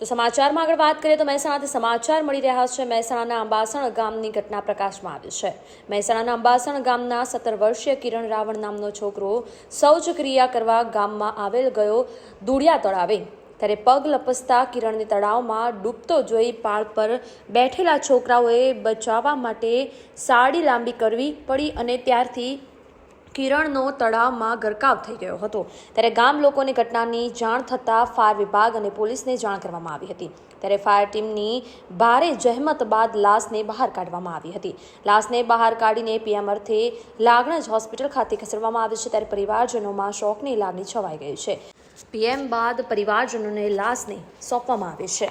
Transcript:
તો સમાચારમાં આગળ વાત કરીએ તો મહેસાણાથી સમાચાર મળી રહ્યા છે. મહેસાણાના અંબાસણ ગામની ઘટના પ્રકાશમાં આવી છે. મહેસાણાના અંબાસણ ગામના સત્તર વર્ષીય કિરણ રાવણ નામનો છોકરો શૌચક્રિયા કરવા ગામમાં આવેલ ગયો દુડિયા તળાવે. ત્યારે પગ લપસતા કિરણને તળાવમાં ડૂબતો જોઈ પાળ પર બેઠેલા છોકરાઓએ બચાવવા માટે સાડી લાંબી કરવી પડી અને ત્યારથી કિરણનો તળાવમાં ગરકાવ થઈ ગયો હતો. ત્યારે ગામ લોકોને ઘટનાની જાણ થતાં ફાયર વિભાગ અને પોલીસને જાણ કરવામાં આવી હતી. ત્યારે ફાયર ટીમની ભારે જહેમત બાદ લાશને બહાર કાઢવામાં આવી હતી. લાશને બહાર કાઢીને પીએમ અર્થે લાગણજ હોસ્પિટલ ખાતે ખસેડવામાં આવી છે. ત્યારે પરિવારજનોમાં શોકની લાગણી છવાઈ ગઈ છે. પીએમ બાદ પરિવારજનોને લાશને સોંપવામાં આવી છે.